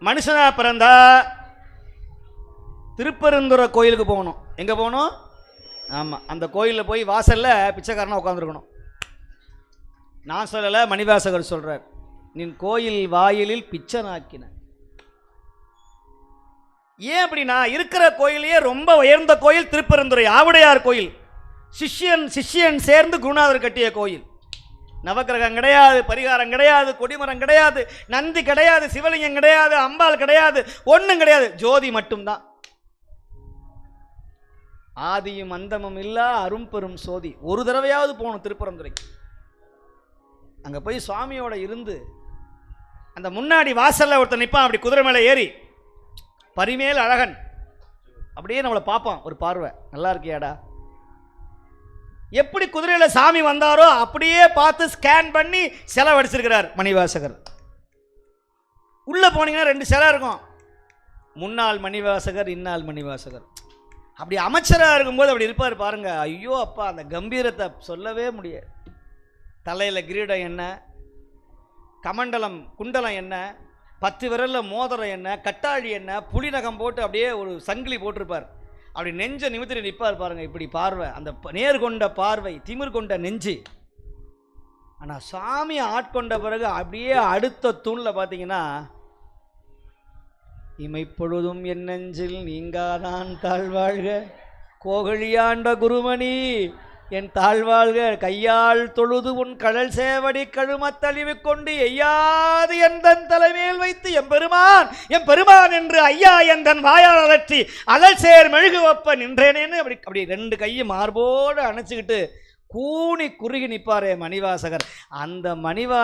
மனுஷனாக பிறந்தா திருப்பெருந்துற கோயிலுக்கு போகணும். எங்கே போகணும்? ஆமாம் அந்த கோயிலில் போய் வாசலில் பிச்சைக்காரனாக உட்காந்துருக்கணும் நான் சொல்லலை மணிவாசகர் சொல்கிறார் நீ கோயில் வாயிலில் பிச்சை நாக்கின. ஏன் அப்படின்னா இருக்கிற கோயிலையே ரொம்ப உயர்ந்த கோயில் திருப்பெருந்துறை ஆவுடையார் கோயில். சிஷ்யன் சிஷ்யன் சேர்ந்து குருநாதர் கட்டிய கோயில். நவக்கிரகம் கிடையாது பரிகாரம் கிடையாது கொடிமரம் கிடையாது நந்தி கிடையாது சிவலிங்கம் கிடையாது அம்பாள் கிடையாது ஒன்றும் கிடையாது. ஜோதி மட்டும்தான். ஆதியும் அந்தமும் இல்லா அரும்பெரும் சோதி. ஒரு தடவையாவது போகணும் திருப்பரந்துரைக்கு அங்கே போய் சுவாமியோட இருந்து அந்த முன்னாடி வாசலில் ஒருத்தன் நிற்பான் அப்படி குதிரை மேலே ஏறி. பரிமேல் அழகன். அப்படியே நம்மளை பார்ப்பான் ஒரு பார்வை. நல்லா இருக்கியாடா? எப்படி குதிரையில் சாமி வந்தாரோ அப்படியே பார்த்து ஸ்கேன் பண்ணி செலவடிச்சிருக்கிறார் மணிவாசகர். உள்ளே போனீங்கன்னா ரெண்டு சிலை இருக்கும். முன்னாள் மணிவாசகர் இன்னாள் மணிவாசகர். அப்படி அமைச்சராக இருக்கும்போது அப்படி இருப்பார் பாருங்க. ஐயோ அப்பா அந்த கம்பீரத்தை சொல்லவே முடியாது. தலையில் கிரீடம் என்ன? கமண்டலம் குண்டலம் என்ன? பத்து விரலில் மோதிரம் என்ன? கட்டாழி என்ன? புலிநகம் போட்டு அப்படியே ஒரு சங்கிலி போட்டிருப்பார். அப்படி நெஞ்ச நிமித்திட்டு நிற்பார் பாருங்க இப்படி பார்வை. அந்த நேர் கொண்ட பார்வை திமிர் கொண்ட நெஞ்சு. ஆனால் சாமி ஆட்கொண்ட பிறகு அப்படியே அடுத்த தூணில் பார்த்தீங்கன்னா இமைப்பொழுதும் என் நெஞ்சில் நீங்காதான் தாழ்வாழ்க. கோகழியாண்ட குருமணி என் தாழ்வாழ்க கையால் தொழுது உன் கடல் சேவடி கழுமத்தழிவு கொண்டு எய்யாது எந்தன் தலைமையில் வைத்து எம்பெருமான் எம் பெருமான் என்று ஐயா எந்தன் வாயால் அலற்றி அலல் சேர் மெழுகு வப்ப நின்றேனேன்னு அப்படி அப்படி ரெண்டு கையும் மார்போடு அணைச்சிக்கிட்டு கூணி குறுகி நிற்பாரே மணிவாசகர். அந்த மணிவா